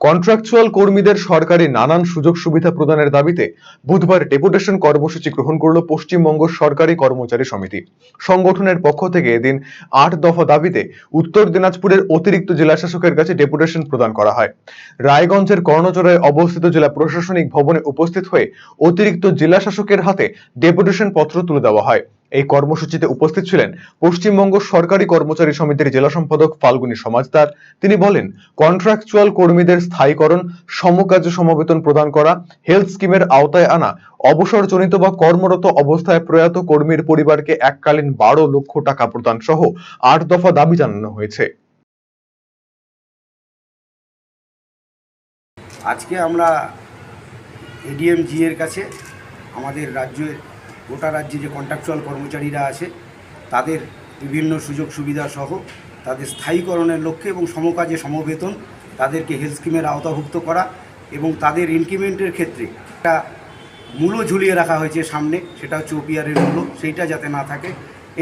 Contractual কর্মীদের সরকারি নানান সুযোগ সুবিধা প্রদানের দাবিতে বুধবার ডেপুটেশন কর্মসূচি গ্রহণ করল পশ্চিমবঙ্গ সরকারি কর্মচারী সমিতি। সংগঠনের পক্ষ থেকে এদিন আট দফা দাবিতে উত্তর দিনাজপুরের অতিরিক্ত জেলা শাসকের কাছে ডেপুটেশন প্রদান করা হয়। রায়গঞ্জের কর্ণচড়ায় অবস্থিত জেলা প্রশাসনিক ভবনে উপস্থিত হয়ে অতিরিক্ত জেলা শাসকের হাতে ডেপুটেশন পত্র তুলে দেওয়া হয়। এই কর্মসূচিতে উপস্থিত ছিলেন পশ্চিমবঙ্গ সরকারি কর্মচারী সমিতির জেলা সম্পাদক ফাল্গুনী সমাজদার। তিনি বলেন কন্ট্রাকচুয়াল কর্মীদের স্থায়ীকরণ, সমকার্য সমবেতন প্রদান করা হেলথ স্কিমের আওতায় আনা, অবসরজনিত বা কর্মরত অবস্থায় প্রয়াত কর্মীর পরিবারকে এককালীন বারো লক্ষ টাকা প্রদান সহ আট দফা দাবি জানানো হয়েছে। আজকে আমরা এডিএম জি এর কাছে আমাদের রাজ্যের গোটা রাজ্যে যে কন্ট্রাকচুয়াল কর্মচারীরা আছে তাদের বিভিন্ন সুযোগ সুবিধা সহ তাদের স্থায়ীকরণের লক্ষ্যে এবং সমকাজে সমবেতন তাদেরকে হেলথ স্কিমের আওতাভুক্ত করা এবং তাদের ইনক্রিমেন্টের ক্ষেত্রে একটা মূল্য ঝুলিয়ে রাখা হয়েছে সামনে সেটা হচ্ছে ওপিআরের মূল্য সেইটা যাতে না থাকে।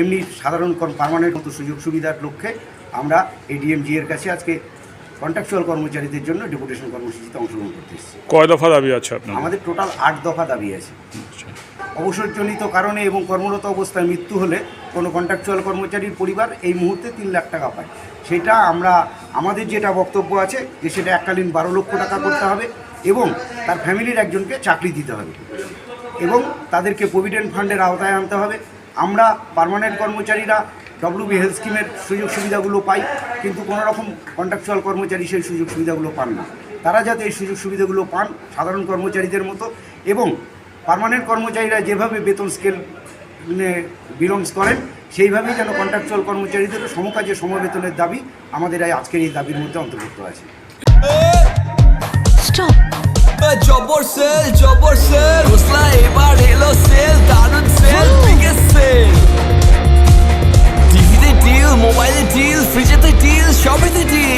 এমনি সাধারণ পারমানেন্ট মতো সুযোগ সুবিধার লক্ষ্যে আমরা এডিএমজি এর কাছে আজকে কন্ট্রাকচুয়াল কর্মচারীদের জন্য ডেপুটেশন কর্মসূচিতে অংশগ্রহণ করতে এসেছি। কয় দফা দাবি আছে আমাদের টোটাল আট দফা দাবি আছে। অবসরজনিত কারণে এবং কর্মরত অবস্থায় মৃত্যু হলে কোনো কন্ট্রাকচুয়াল কর্মচারীর পরিবার এই মুহূর্তে তিন লাখ টাকা পায়। সেটা আমরা, আমাদের যেটা বক্তব্য আছে যে সেটা এককালীন বারো লক্ষ টাকা করতে হবে এবং তার ফ্যামিলির একজনকে চাকরি দিতে হবে এবং তাদেরকে প্রভিডেন্ট ফান্ডের আওতায় আনতে হবে। আমরা পার্মানেন্ট কর্মচারীরা ডব্লিউবি হেলথ স্কিমের সুযোগ সুবিধাগুলো পাই, কিন্তু কোনো রকম কন্ট্রাকচুয়াল কর্মচারী সেই সুযোগ সুবিধাগুলো পান না। তারা যাতে এই সুযোগ সুবিধাগুলো পান, সাধারণ কর্মচারীদের মতো এবং পার্মানেন্ট কর্মচারীরা যেভাবে বেতন স্কেল মানে বিলংস করেন সেইভাবেই যেন কন্ট্রাকচুয়াল কর্মচারীদের সমকাজে সমবেতনের দাবি আমাদের এই আজকের এই দাবির মধ্যে অন্তর্ভুক্ত আছে। জবর সেল জবর সেল। এবার এলো সেল সেল বিগেস্ট সেল। টিভিতে ডিল মোবাইলে ডিল ফ্রিজেতে ডিল সবেতে ডিল